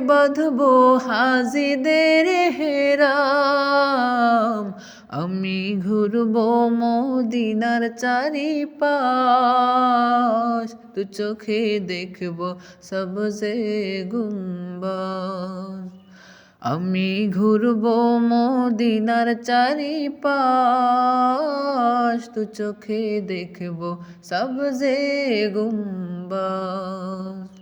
বাঁধবো হাজিদের হেরাম। আমি ঘুরব মদিনার চারিপাশ। তু চোখে দেখব সবজে গুম্বাজ। আমি ঘুরব মদিনার চারিপাশ। তু চোখে দেখব সবজে গুম্বাজ।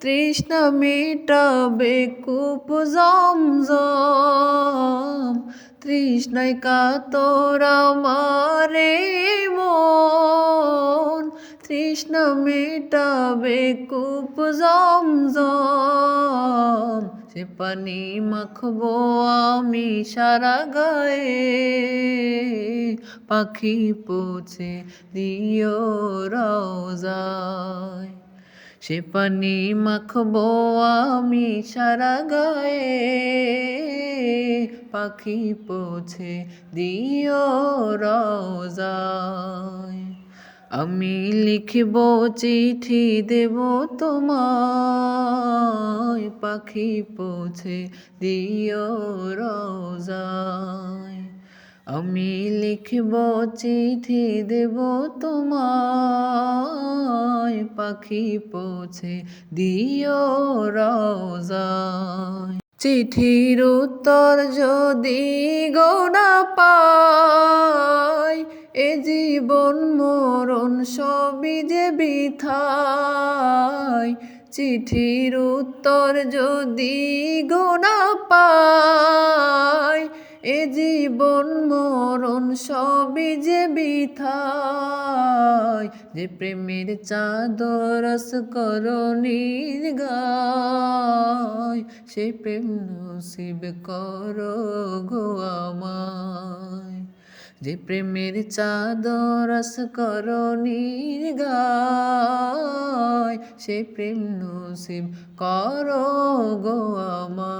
তৃষ্ণা মেটাবে কূপ জমজম, তৃষ্ণায় কাতর আমারে মন। তৃষ্ণা মেটাবে কূপ জমজম, সে পানি মাখবো আমি সারা গায়ে। পাখি পৌঁছে দিও রওজায়। সে পানি মাখবো আমি সারা গায়ে। পাখি পৌঁছে দিও রওজায়। আমি লিখব চিঠি দেব তোমায়। পাখি পৌঁছে দিও রোজায় আমি লিখব চিঠি দেব তোমায়, পাখি পৌঁছে দিও রোজায় চিঠির উত্তর যদি গোনা পাই, এ জীবন মরণ সবই যে বিথায় চিঠির উত্তর যদি গোনা পাই এ জীবন মরণ সবই যে বিথায়, যে প্রেমের চাদরস করণীর গায় সে প্রেম নসিব করো গো আমায়। যে প্রেমের চাদরস করণীর গায় সে প্রেম নসিব করো গো আমায়।